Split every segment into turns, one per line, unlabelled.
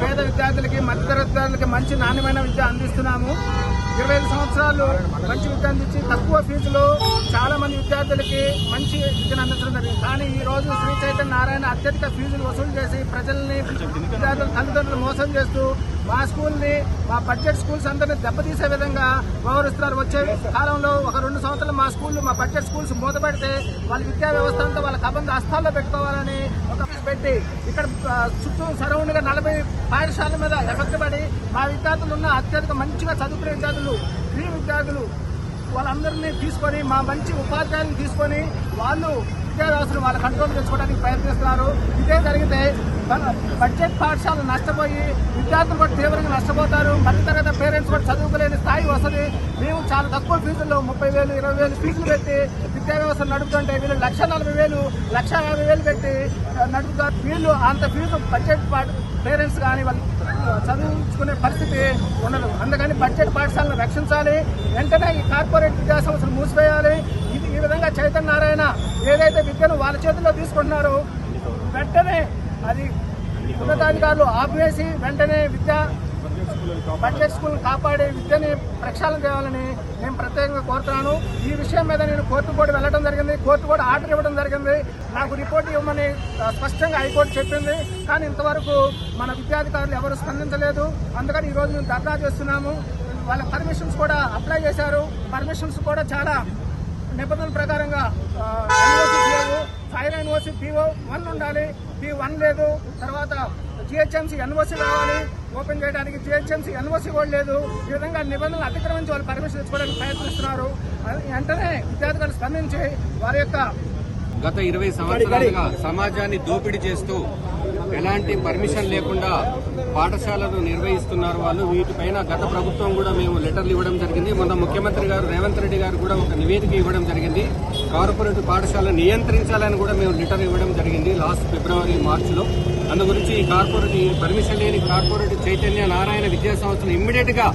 పేద విద్యార్థులకి మధ్యతరగతి విద్యార్థులకి మంచి నాణ్యమైన విద్య అందిస్తున్నాము. ఇరవై ఐదు సంవత్సరాలు మంచి విద్య అందించి తక్కువ ఫీజులో చాలా మంది విద్యార్థులకి మంచి విద్యను అందించడం జరిగింది. కానీ ఈ రోజు శ్రీ చైతన్య నారాయణ అత్యధిక ఫీజులు వసూలు చేసి ప్రజల్ని విద్యార్థుల తల్లిదండ్రులు మోసం చేస్తూ మా స్కూల్ని మా బడ్జెట్ స్కూల్స్ అందరినీ దెబ్బతీసే విధంగా వ్యవహరిస్తున్నారు. వచ్చే కాలంలో ఒక రెండు సంవత్సరాలు మా స్కూల్ మా బడ్జెట్ స్కూల్స్ మూతపెడితే వాళ్ళ విద్యా వ్యవస్థ అంతా వాళ్ళ కబంధ హస్తాల్లో పెట్టుకోవాలని ఒక పెట్టి ఇక్కడ చుట్టూ సరౌండ్గా నలభై పాఠశాలల మీద ఎఫెక్ట్ పడి మా విద్యార్థులు ఉన్న అత్యధిక మంచిగా చదువుకునే విద్యార్థులు ఫ్రీ విద్యార్థులు వాళ్ళందరినీ తీసుకొని మా మంచి ఉపాధ్యాయులను తీసుకొని వాళ్ళు విద్యా వ్యవస్థను వాళ్ళ కంట్రోల్ చేసుకోవడానికి ప్రయత్నిస్తున్నారు. ఇదే జరిగితే బడ్జెట్ పాఠశాలలు నష్టపోయి విద్యార్థులు కూడా తీవ్రంగా నష్టపోతారు. మధ్యతరగతి పేరెంట్స్ కూడా చదువుకోలేని స్థాయి వస్తుంది మేము చాలా తక్కువ ఫీజుల్లో ముప్పై వేలు ఇరవై వేలు ఫీజులు పెట్టి విద్యా వ్యవస్థను నడుపుతుంటే వీళ్ళు లక్ష నలభై వేలు లక్ష యాభై వేలు పెట్టి నడుపుతారు. వీళ్ళు అంత ఫీజు బడ్జెట్ పేరెంట్స్ కానీ వాళ్ళు చదువుకునే పరిస్థితి ఉండదు. అందుకని బడ్జెట్ పాఠశాలను రక్షించాలి. వెంటనే ఈ కార్పొరేట్ విద్యా సంస్థలు మూసివేయాలి. విధంగా చైతన్య నారాయణ ఏదైతే విద్యను వాళ్ళ చేతుల్లో తీసుకుంటున్నారో వెంటనే అది ఉన్నతాధికారులు ఆపివేసి వెంటనే విద్య బడ్జెట్ స్కూల్ కాపాడే విద్యని ప్రక్షాళన చేయాలని నేను ప్రత్యేకంగా కోరుతున్నాను. ఈ విషయం మీద నేను కోర్టు కూడా వెళ్ళడం జరిగింది. కోర్టు కూడా ఆర్డర్ ఇవ్వడం జరిగింది. నాకు రిపోర్ట్ ఇవ్వమని స్పష్టంగా హైకోర్టు చెప్పింది. కానీ ఇంతవరకు మన విద్యాధికారులు ఎవరు స్పందించలేదు. అందుకని ఈరోజు మేము ధర్నా చేస్తున్నాము. వాళ్ళ పర్మిషన్స్ కూడా అప్లై చేశారు. పర్మిషన్స్ కూడా చాలా నిబంధనల ప్రకారంగా ఫైర్ ఎన్ఓసి పిఓ వన్ ఉండాలి. పి వన్ లేదు. తర్వాత జిహెచ్ఎంసీ ఎన్ఓసి కావాలి ఓపెన్ చేయడానికి జిహెచ్ఎంసీ ఎన్ఓసి కూడా లేదు. ఈ విధంగా నిబంధనలు అతిక్రమించి వాళ్ళు పర్మిషన్ తెచ్చుకోవడానికి ప్రయత్నిస్తున్నారు. వెంటనే విద్యార్థులు స్పందించి వారి యొక్క
గత ఇరవై సంవత్సరాలుగా సమాజాన్ని దోపిడీ చేస్తూ ఎలాంటి పర్మిషన్ లేకుండా పాఠశాలను నిర్వహిస్తున్నారు వాళ్ళు. వీటిపైన గత ప్రభుత్వం కూడా మేము లెటర్లు ఇవ్వడం జరిగింది. మొన్న ముఖ్యమంత్రి గారు రేవంత్ రెడ్డి గారు కూడా ఒక నివేదిక ఇవ్వడం జరిగింది. కార్పొరేట్ పాఠశాలను నియంత్రించాలని కూడా మేము లెటర్ ఇవ్వడం జరిగింది లాస్ట్ ఫిబ్రవరి మార్చిలో. అందు గురించి ఈ కార్పొరేట్ ఈ పర్మిషన్ లేని కార్పొరేట్ చైతన్య నారాయణ విద్యా సంస్థలు ఇమ్మీడియట్గా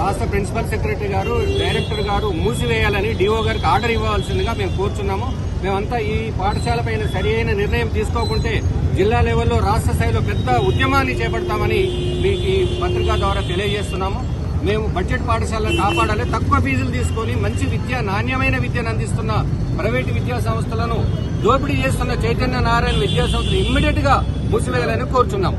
రాష్ట్ర ప్రిన్సిపల్ సెక్రటరీ గారు డైరెక్టర్ గారు మూసివేయాలని డిఓ గారికి ఆర్డర్ ఇవ్వాల్సిందిగా మేము కోరుచున్నాము. మేమంతా ఈ పాఠశాల పైన సరియైన నిర్ణయం తీసుకోకుంటే జిల్లా లెవెల్లో రాష్ట్ర స్థాయిలో పెద్ద ఉద్యమాన్ని చేపడతామని మీకు ఈ పత్రిక ద్వారా తెలియజేస్తున్నాము. మేము బడ్జెట్ పాఠశాలను కాపాడాలి తక్కువ ఫీజులు తీసుకొని మంచి విద్య నాణ్యమైన విద్యను అందిస్తున్న ప్రైవేటు విద్యా సంస్థలను దోపిడీ చేస్తున్న చైతన్య నారాయణ విద్యా సంస్థలు ఇమ్మీడియట్గా మూసివేయాలని కోరుచున్నాము.